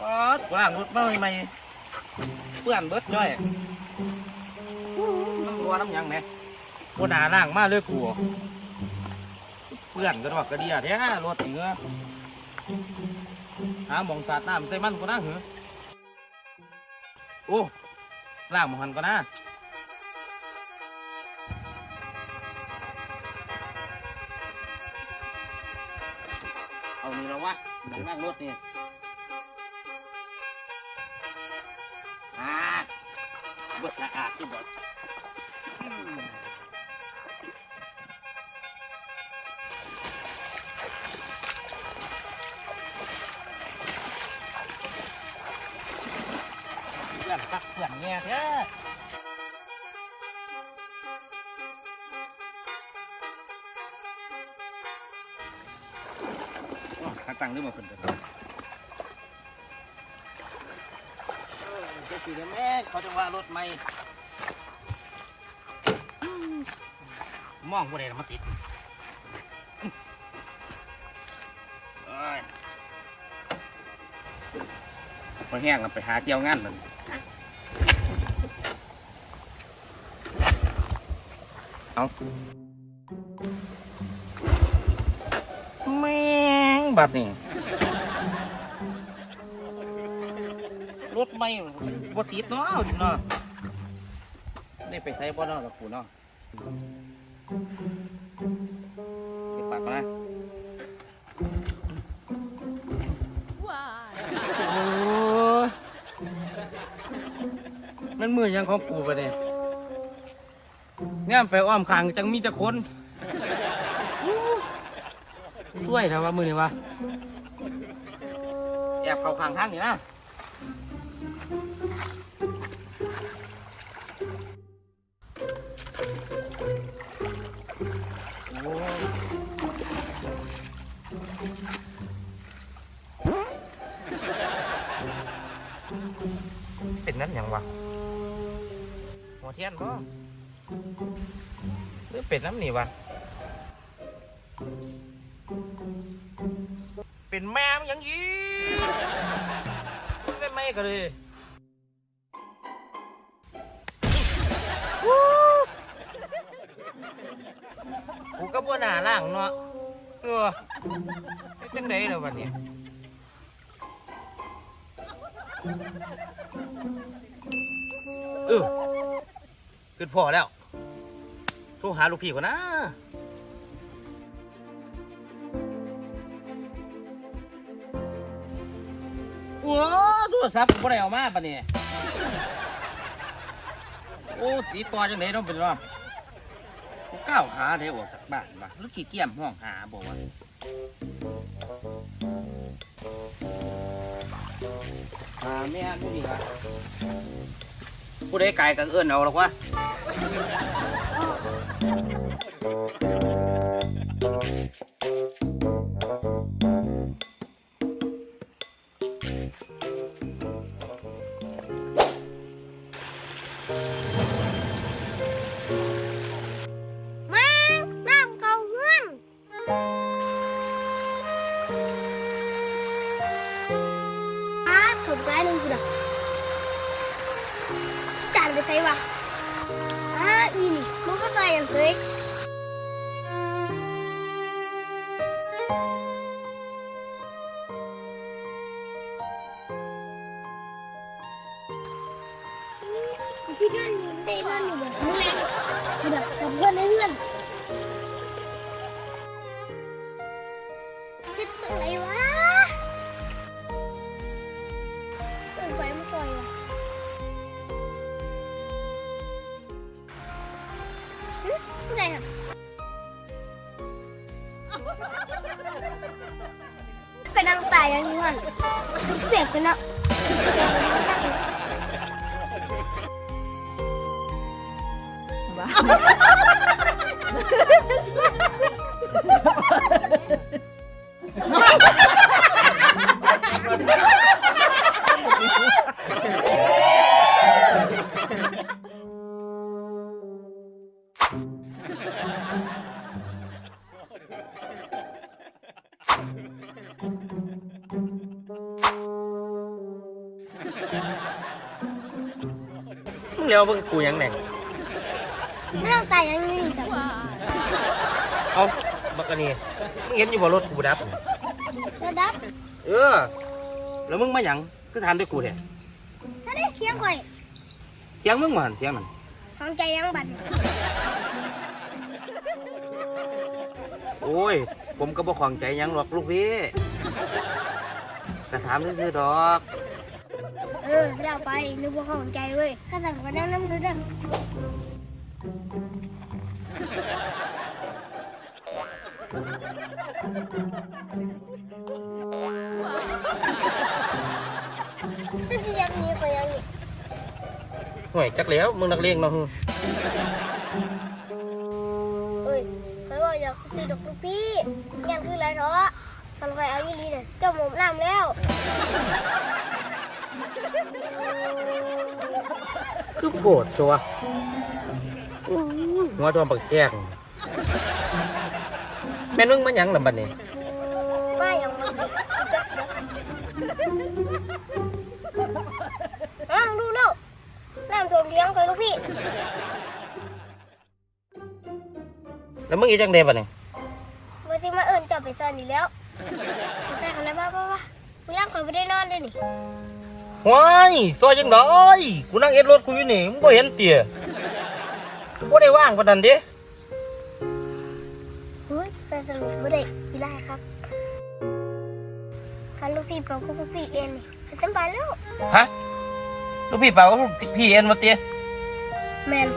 ป๊อดล้างรถมาใหม่เปื้อนเบิดย่อยน้ำรัวน้ำหยังไหมบนหนาล่างมาเลยกูเปื้อนกันว่ากระเดียแท้รถนี่เงือหาหมองสาดน้ำใส่มันก็น่าหือโอ้ล่างหมองหันก็น่าเอานี่แล้ววะ นังนั่งรถนี่อ่าบดสะอาดที่บดเพื่อนพักเพื่อนแง่แท้ข้า ตังค์ด้วยมาเป็นตัวเจ้าสีแม่เขาจะว่ารถไม่มองผู้ใดมาติดเอ้ยพอแห้งแล้วไปหาเที่ยวงานมันเอา บัดนี่รถไม่บ่ติดเนาะเนาะได้ไปใช้บ่เนาะกับกูเนาะเก็บปากก่อนนะโอ้ยมันมือยังของกูไปเนี่ยเนี่ยไปอ้อมขางจังมีแต่คน ช่วยนะว่ามือนี่วะแอบเข้าขางทางนี่นะโอ้ยเป็นนั้นยังวะหัวเทียนบ่หรือเป็นน้ำนี่วะ เป็นแม่มนยังยีไม่ไม่ก็เลยกูก็บ่หน้าล่างเนาะเออเป็นจังไดเนาะวันนี้เออขึ้นพอแล้ว โทรหาลูกพี่ก่อนนะ อ้โทรศัพท์บ่ได้เอามาปะเนี่ยโอ้ตีต่อจังไหนน้องเป็นว่ากูก้าวหาได้ออกจากบ้านวะหรือขี้เกียจห้องหาบอกว่าหาแม่ผู้นี่ละผู้ใดไกลก็เอื้อนเอาหรอกวะ Ha ha ha! เอาบักอันนี้มึงเห็นอยู่บ่รถกูดับ ระดับเออ แล้วมึงมาหยังคือทานด้วยกูแท้ถ้าได้เคียงข่อยเถียงมึงมาหั่นเถียงนั่นฟังใจยังบัดโอ้ย ผมก็บ่ขวางใจหยังหรอกลูกพี่แต่ถามซื่อๆดอก เออไม่ได้เอาไปนึกว่าของใจเว้ยข้าสั่งก็นั่งน้ำดูดัง จะสิยังนี้ก็ยังนี่ห่วยจักแล้วมึงนักเลงเนาะฮึเอ้ยเคยบอกอยากซื้อดอกลูกพี่งานคืออะไรเถอะทำใครเอายี่ลีเนี่ยเจ้าหมูน้ำแล้ว คือโกรธตัวอู้ยหัวตัวบักแข้ง แม่นมึงมาหยังล่ะบัดนี้มาอย่างมันดิอ้าวดูแล้วน้ำท่วมเลี้ยงไปลูกพี่แล้วมึงอีจังไดบัดนี้มาสิมาเอิญจับไปซ่อนอยู่แล้วไปใส่กันแล้วป่ะป่ะป่ะมึงร่างคนไม่ได้นอนด้วยนี่ว้ายซอยจังไดกูนั่งเอ็ดรถกูอยู่นี่มึงบ่เห็นเตี่ยกูบ่ได้ว่างปานนั้นเด้เฮ้ยแฟ นสนุกไม่ได้ขี้ไล่ครับคันลูกพี่เปล่าก็ลูกพี่เอ็นนี่ไปสบายแล้วฮะลูกพี่เปล่าลูกพี่เอ็นมาเตี่ยแมน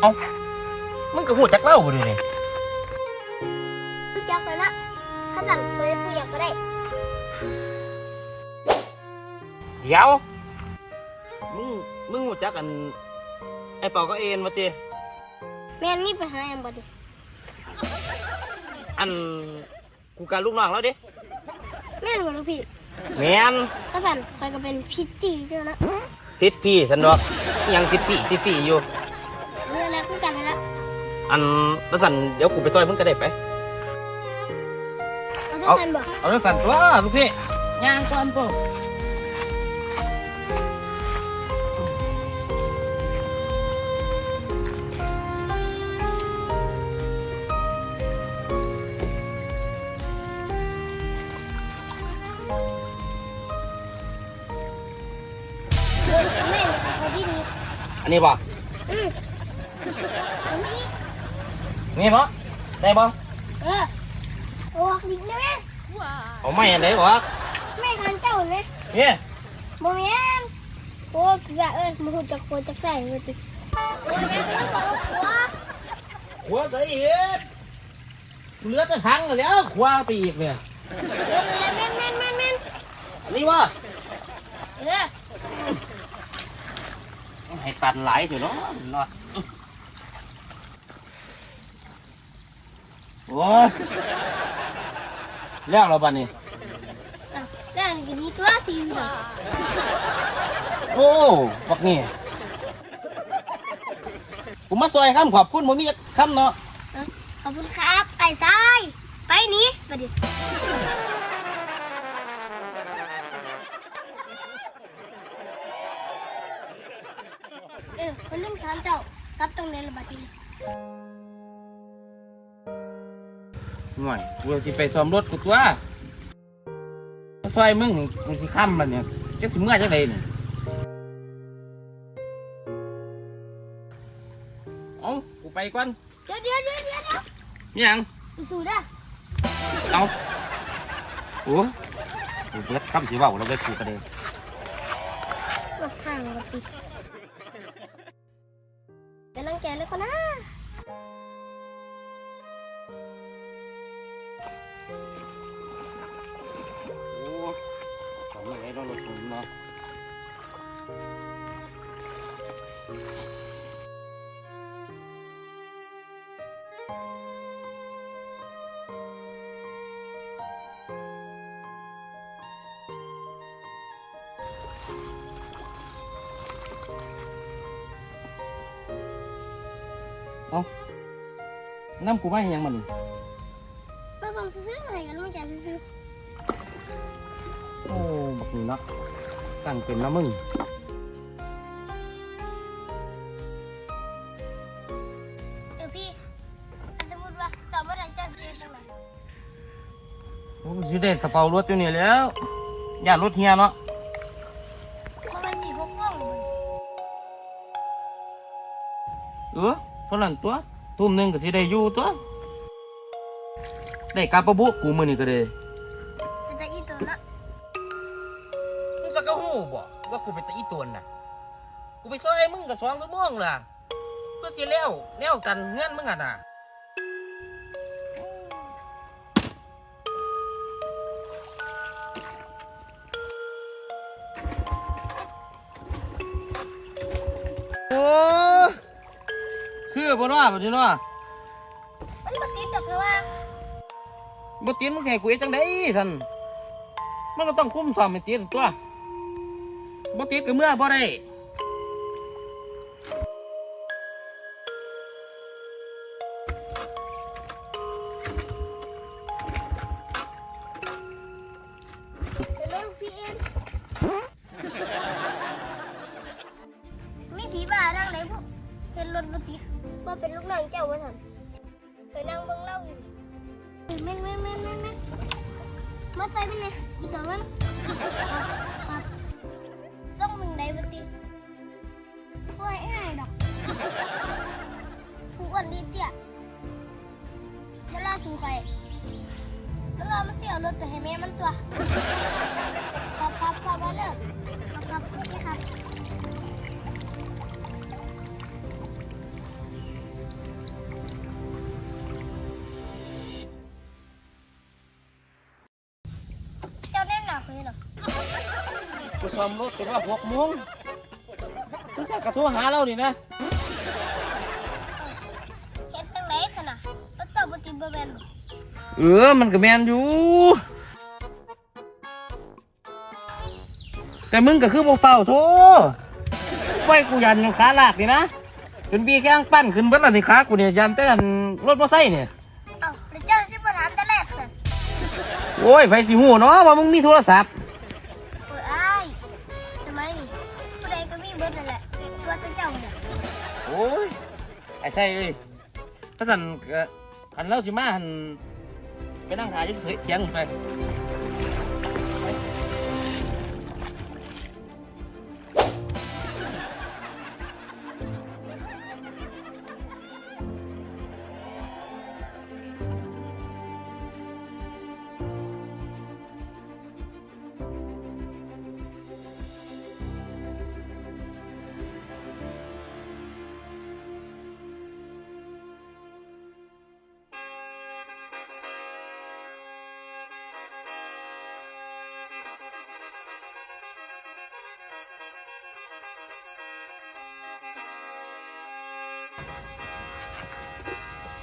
เอ้ามึงก็ฮู้จักเล่าบ่ดินี่รู้จักเลยนะข้าสั่งไปผู้อยากก็ได้เดี๋ยว มึงมึงรู้จักกันไอ้เป่าก็เอ็นมาเตี่ยแมนนี่ไปหาแอมบ่ดิ อันกูการลูกน้องแล้วเด้แม่นบ่ลูกพี่แม่นข้าสั่งไปก็เป็นพิตตี้ด้วยนะสิทธิ์พี่สันดอกยังสิทธิ์พี่สิทธิ์พี่อยู่เรื่องอะไรคือกันนะอันแล้วสันเดี๋ยวกูไปซอยมึงก็ได้ไป เราต้องกันบ่เอาเรื่องสันตัวลูกพี่ย่างก่อนปุ๊ นนี้บ่อืมอันนี้นี่บ่ได้บ่เออโอ้ดินะแม่เอาไม่อันไหนบ่แม่ทันเจ้าเลยนี่บ่แม่นโอ้เกลือเอ้ยมันหูจักโคจักใส่เลยติโอ้ยแม่คือตัวหัวหัวใส่อีกเหลือแต่ถังแล้วขวาไปอีกเนี่ยเออแม่นแม่นแม่นแม่นอันนี้บ่เออ ให้ตันหลายอยู่เนาะเนาะโอ้ยแล้วเราบัดนี้เอาแล้วอันนี้ก็ดีตัวสิอยู่ดอกโอ้บักนี่ผมมาซอยคำขอบคุณผมมีคำเนาะเอาขอบคุณครับไอ้ทราย ไปหนี้มาดิ ออมันลืมถามเจ้ารับตรงไหนละบัดนี้ห่วยกูสิไปซ่อมรถกูตัวมาซอยมึงนี่กูสิค้ำมันเนี่ยจะสิเมื่อจังไดนี่เอากูไปก่อนเดี๋ยวเดี๋ยวเดี๋ยวเดี๋ยวเดี๋ยวมีหยังสู้ๆเด้อเอาโอ้กูเบิดคำสิเว้าแล้วไปกูกระเดนรถทางรถติ ดกำลังใจเลยก็นะโอ้ทำอะไรเรารถกูเนาะ เอาน้ำกูไม่ยังมันไปบังซื้อๆให้กันไม่จ่ายซื้โอ้บักนี่เนาะตั้งเป็นน้ำมึงเดี๋ยวพี่สมมติว่าสอมว่นจะเรียนตรงไหนโอ้ยได้สะเปารถอยู่นี่แล้วอย่ารถเฮียเนาะเพราะมันสี่พวกกล้อง เออ เท่านั้นตัวทุ่มหนึงก็สิได้อยู่ตัว ได้กลับปะบุกูมื้อนี้ก็ได้มันจะอีตัวนะมึงสักกะฮู้บ่ว่ากูเป็นตะอีตวนน่ะ กูไปซอยมึงก็สองชั่วโมงล่ะเพื่อสิแล้วแนวกันเงื่อนมึงอะน่ะโอ้คื อบ่เนาะบ่สิเนาะมันมาติดดอกเลยว่าบ่ติดมึงให้กูเฮ็ดจังได๋ซั่นมันก็ต้องคุมซ้อมให้ติดตัวบ่ติดก็เมื่อบ่ได้เห็นไหมพี่เอ็นมีผีบ้าทางไหนพวก เห็นรถมาติว่าเป็นลูกน้องเจ้าว่าท่านไปนั่งเบิ่งเล่าอยู่แม่นแม่นแม่นแม่นแม่นมาใส่เป็นไงอีกตัวมันครับส่งมึงไหนมาติดโอ้ยง่ายดอกผู้อ้วนดีเตี้ยเวลาสูงไปแล้วเรามาเสียรถไปให้แม่มันตัวครับครับครับมาเด้อครับครับโอเคครับ เลยหรอกูซ่อมรถจนว่าหกโมงมึงแค่กระโทรหาเรานี่นะเฮ็ดตั้งไหนสนะรถเจ้าปฏิบัติแมนบ่เออ มันก็แมนอยู่ แต่มึงก็คือบ่เฝ้าโทไว้กูยันอยู่ขาลากนี่นะจนบีแข้งปั้นขึ้นเบิดแล้วนี่ขากูเนี่ยยันแต่อันรถมอไซค์เนี่ย โอ้ยไฟสิหูเนาะว่ามึงมีโทรศัพท์โอ้ยอ้ายทำไมนี่ผู้ใดก็มีเบิดนั่นแหละตัวแต่เจ้าเนี่ยโอ้ยไอ้ใช่เอ้ยถ้าสั่นก็หันเล่าสิมาหันไปนั่งหาอยู่เฉยเถียงไป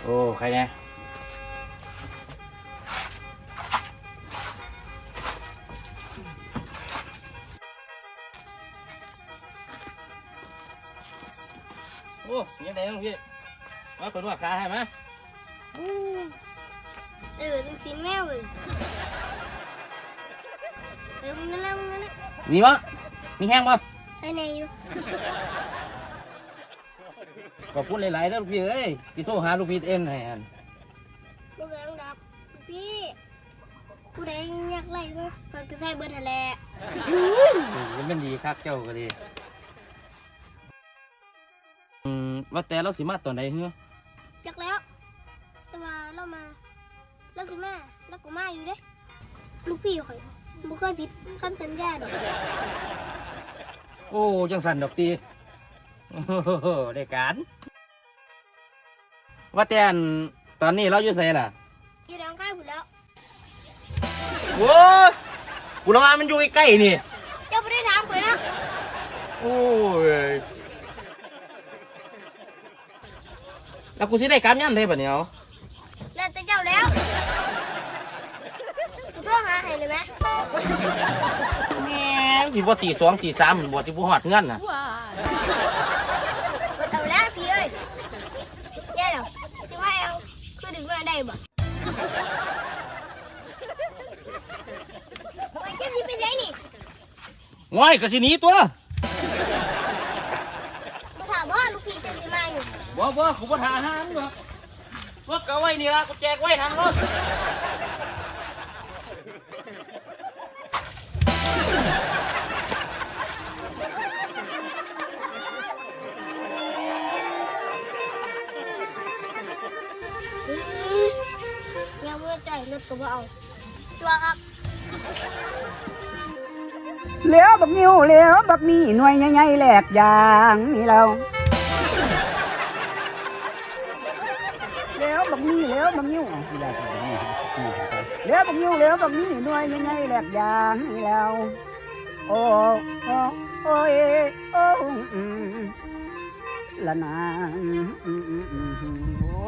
โอ้ ใครเนี่ยโอ้ยังไงน้องพี่มาคนนวดขาให้ไหมอู้เออจังสิแม่เว้ยเออมึงนั่นแหละมึงนั่นแหละนี่วะมีแห้งป่ะใส่ในอยู่ ขอบคุณหลายๆนะลูกพี่เอ้ยที่โทรหาลูกพี่เอ็นให้อันลูกเอ๋ยดับพี่ผู้ใดอยากไล่มั้ยมันก็ใส่เบิดนั่นแหละ มันเป็นดีคักเจ้าก็ดีอืมว่าแต่เราสิมาตอนไหนเฮ้อจักแล้ว แต่ว่าเรามาเราสิมาแล้วก็มาอยู่เด้ ลูกพี่ข่อยบ่เคยผิดคำสัญญาดอกโอ้จังสันดอกตีโอ้โหได้การ ว่าแต่อันตอนนี้เราอยู่ไสล่ะอยู่ดังใกล้พุ่นแล้ว โว้ยกูละว่ามันอยู่ใกล้ๆนี่ เจ้าบ่ได้ถามข่อยนะโอ้ย แล้วกูสิได้การย่ำได้ปะเนี่ยเอาแล้วแต่เจ้าแล้วกูโทรหาให้เลยไหมแหม่สิบ่ตีสองตีสามบ่สิบ่ฮอดเงินน่ะก ง่อยก็สินี้ตัวมาถามว่าลูกพี่จะมีมาอยู่บ่บ่ขุบถาหางหรอว่ากะไว้นี่ละกูแจกไว้ทางรถ รถก็บ่เอาตัวครับเหลียวบักนิ้วเหลียวบักมีหน่วยใหญ่ๆแหลกอย่างนี่เราเหลียวบักมีเหลียวบักนิ้วเอาสิได้ครับเหลียวบักนิ้วเหลียวบักมีหน่วยใหญ่ๆแหลกอย่างนี่แล้วโอ้โอ้โอ้ยโอ้ละนางอืมอืมอืมโอ้